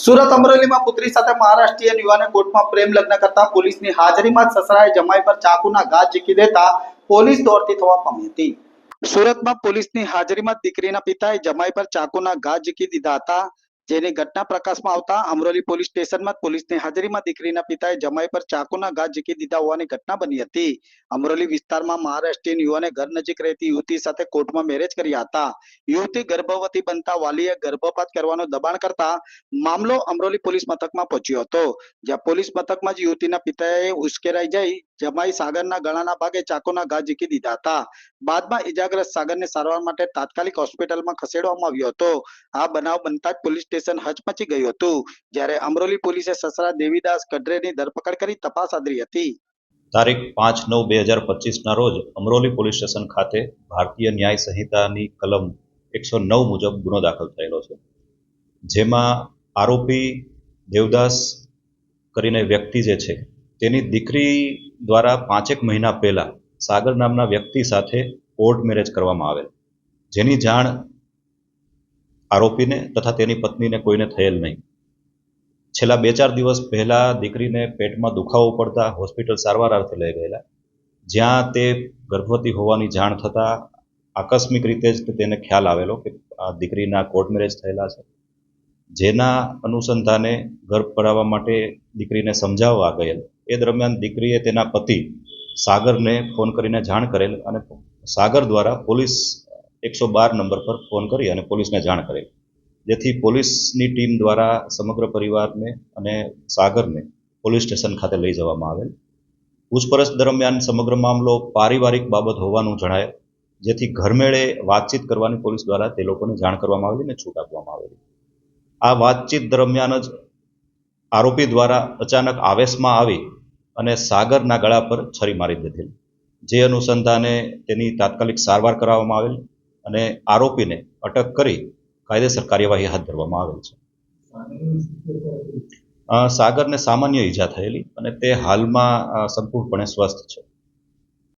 સુરત અમરેલીમાં પુત્રી સાથે મહારાષ્ટ્રીયન યુવાને કોર્ટમાં પ્રેમ લગ્ન કરતા પોલીસની હાજરીમાં સસરાએ જમાઈ પર ચાકુના ઘા ઝીકી દેતા પોલીસ દોડતી થવા પામી હતી. સુરતમાં પોલીસની હાજરીમાં દીકરીના પિતાએ જમાઈ પર ચાકુના ઘા ઝીકી દીધા હતા. જેની ઘટના પ્રકાશમાં આવતા અમરોલી પોલીસ સ્ટેશનમાં પોલીસની હાજરીમાં દીકરીના પિતાએ જમાઈ પર ચાકુના ઘા ઝીકી દીધા હોવાની ઘટના બની હતી. અમરોલી વિસ્તારમાં મહારાષ્ટ્રીયન યુવાને ઘર નજીક રહેતી યુવતી સાથે કોર્ટમાં મેરેજ કર્યા હતા. યુવતી ગર્ભવતી બનતા વાલીએ ગર્ભપાત કરવાનું દબાણ કરતા મામલો અમરોલી પોલીસ મથકમાં પહોંચ્યો હતો. જ્યાં પોલીસ મથકમાં જ યુવતીના પિતાએ ઉશ્કેરાઈ જઈ જમાઈ સાગરના ગળાના ભાગે ચાકુના ઘા ઝીકી દીધા હતા. બાદમાં ઇજાગ્રસ્ત સાગરને સારવાર માટે તાત્કાલિક હોસ્પિટલમાં ખસેડવામાં આવ્યો હતો. આ બનાવ બનતા જ પોલીસ સ્ટેશન હચમચી ગયું હતું. જ્યારે અમરોલી પોલીસે સસરા દેવીદાસ કડરેની ધરપકડ કરી તપાસ આદરી હતી. તારીખ પાંચ નવ બે હજાર પચીસના રોજ અમરોલી પોલીસ સ્ટેશન ખાતે ભારતીય ન્યાય સંહિતાની કલમ એકસો નવ મુજબ ગુનો દાખલ થયેલો છે. જેમાં આરોપી દેવદાસ કરીને વ્યક્તિ જે છે, તેની દીકરી દ્વારા પાંચેક મહિના પહેલા સાગર નામના વ્યક્તિ સાથે કોર્ટ મેરેજ કરવામાં આવેલ. જેની જાણ આરોપીને તથા તેની પત્નીને કોઈને થયેલ નહીં. છેલ્લા બે ચાર દિવસ પહેલાં દીકરીને પેટમાં દુખાવો પડતા હોસ્પિટલ સારવાર અર્થે લઈ ગયેલા. જ્યાં તે ગર્ભવતી હોવાની જાણ થતાં આકસ્મિક રીતે જ તેને ખ્યાલ આવેલો કે આ દીકરીના કોર્ટ મેરેજ થયેલા છે. જેના અનુસંધાને ગર્ભ પડાવવા માટે દીકરીને સમજાવવા ગયેલ. એ દરમિયાન દીકરીએ તેના પતિ સાગરને ફોન કરીને જાણ કરેલ અને સાગર દ્વારા પોલીસ એકસો બાર નંબર પર ફોન કરી અને પોલીસને જાણ કરેલ. જેથી પોલીસની ટીમ દ્વારા સમગ્ર પરિવારને અને સાગરને પોલીસ સ્ટેશન ખાતે લઈ જવામાં આવેલ. પૂછપરછ દરમિયાન સમગ્ર મામલો પારિવારિક બાબત હોવાનું જણાય, જેથી ઘરમેળે વાતચીત કરવાની પોલીસ દ્વારા તે લોકોને જાણ કરવામાં આવેલી અને છૂટ આપવામાં આવેલી. આ વાતચીત દરમિયાન જ આરોપી દ્વારા અચાનક આવેશમાં આવી અને સાગરના ગળા પર છરી મારી દીધેલ. જે અનુસંધાને તેની તાત્કાલિક સારવાર કરાવવામાં આવેલ અને આરોપીને અટક કરી કાયદેસર કાર્યવાહી હાથ ધરવામાં આવેલ છે. સાગરને સામાન્ય ઈજા થયેલી અને તે હાલમાં સંપૂર્ણપણે સ્વસ્થ છે.